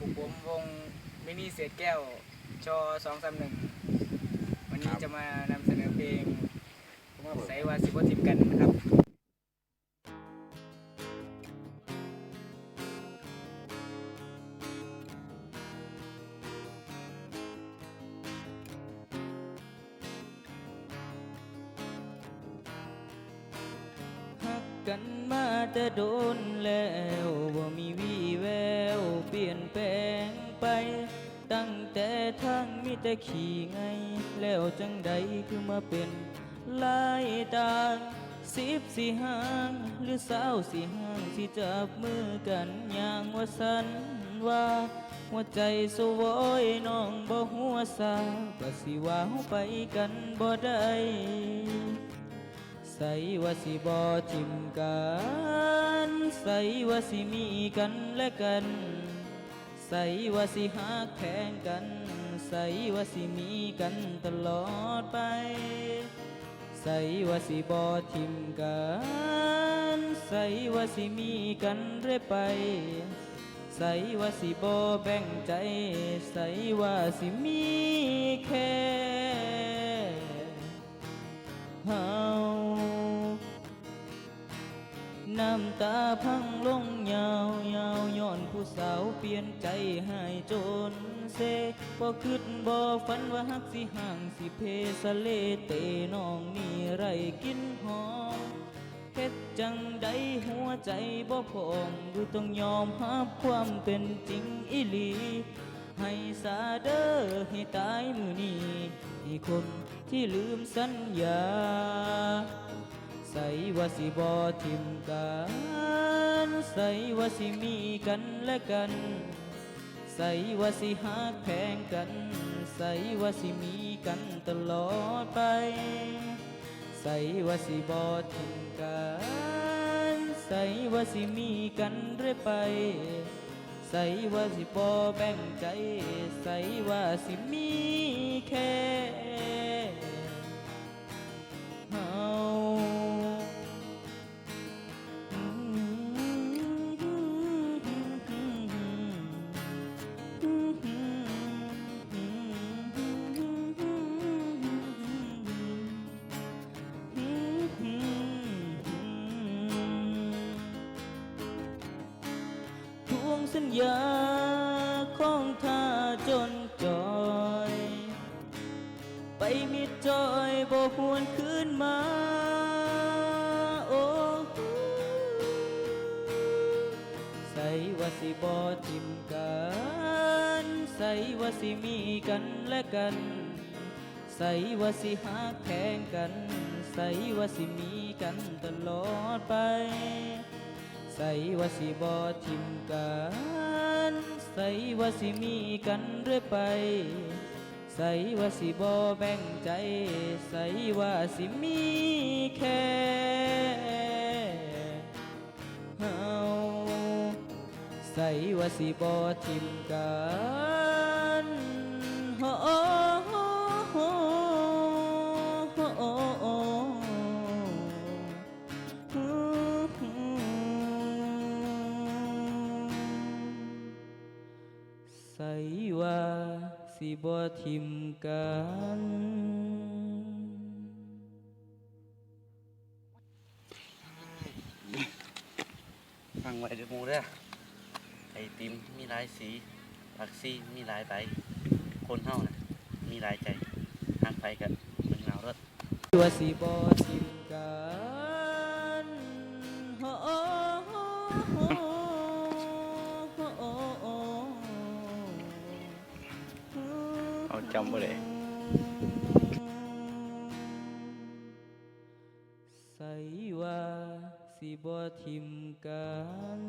ปลุกผมวงมินิเศษแก้วชอสองสามหนึ่งวันนี้จะมานำเสนอเพลงใส่วาสิบทิมกันนะครับ กันมาแต่โดนแล้วบ่ามีวี่แววเปลี่ยนแปลงไป ตั้งแต่ทางมีแต่ขี่ไง แล้วจังใดคือมาเป็นลายต่างสิบสี่ห้างหรือสาวสี่ห้างสิจับมือกันอย่างว่าสันว่าหัวใจสวยน้องบ่หัวซาก็สิว่าเฮาไปกันบ่ได้ ใส่ว่าสิบอทิมกันใส่ว่าสิมีกันและกัน ใส่ว่าสิหักแพงกัน ใส่ว่าสิมีกันตลอดไป ใส่ว่าสิบอทิมกันใส่ว่าสิมีกันเรื่อยไป ใส่ว่าสิบอแบ่งใจ ใส่ว่าสิมีแค่เฮา น้ำตาพังลงยาวยาวย้อนผู้สาวเปลี่ยนใจให้จนเซบ่คิดบ่ฝันว่าฮักสิห่างสิเพสะเลเตน้องนี่ไรกินหอมเฮ็ดจังใดหัวใจบ่พอมดูต้องยอมรับความเป็นจริงอีหลี ให้สาเด้อให้ตายมือนี้ให้คนที่ลืมสัญญา ใส่ว่าสิบอทิมกันใส่ว่าสิมีกันและกัน ใส่ว่าสิหักแพงกัน ใส่ว่าสิมีกันตลอดไป ใส่ว่าสิบอทิมกันใส่ว่าสิมีกันเรื่อยไปใส่ว่าสิบอแบ่งใจ ใส่ว่าสิมีแค่ สัญญาของท่าจนจอย ไปมิดจอยบ่หวนคืนมา โอ้ใส่ว่าสิบ่ทิมกัน ใส่ว่าสิมีกันและกัน ใส่ว่าสิหักแพงกัน ใส่ว่าสิมีกันตลอดไป ใส่ว่าสิบอทิมกันใส่ว่าสิมีกันเรื่อยไป ใส่ว่าสิบอแบ่งใจ ใส่ว่าสิมีแค่เฮาใส่ว่าสิบอทิมกัน สิบ่ทิมกันฟังไว้เด้อหมูเด้อไอติมมีหลายสีผักซีมีหลายใบ คนเฮานะมีหลายใจหักไปกันมันเอารถว่าสิบ่ทิม เอาจำบ่ได้ใส่ว่าสิบ่ทิมกัน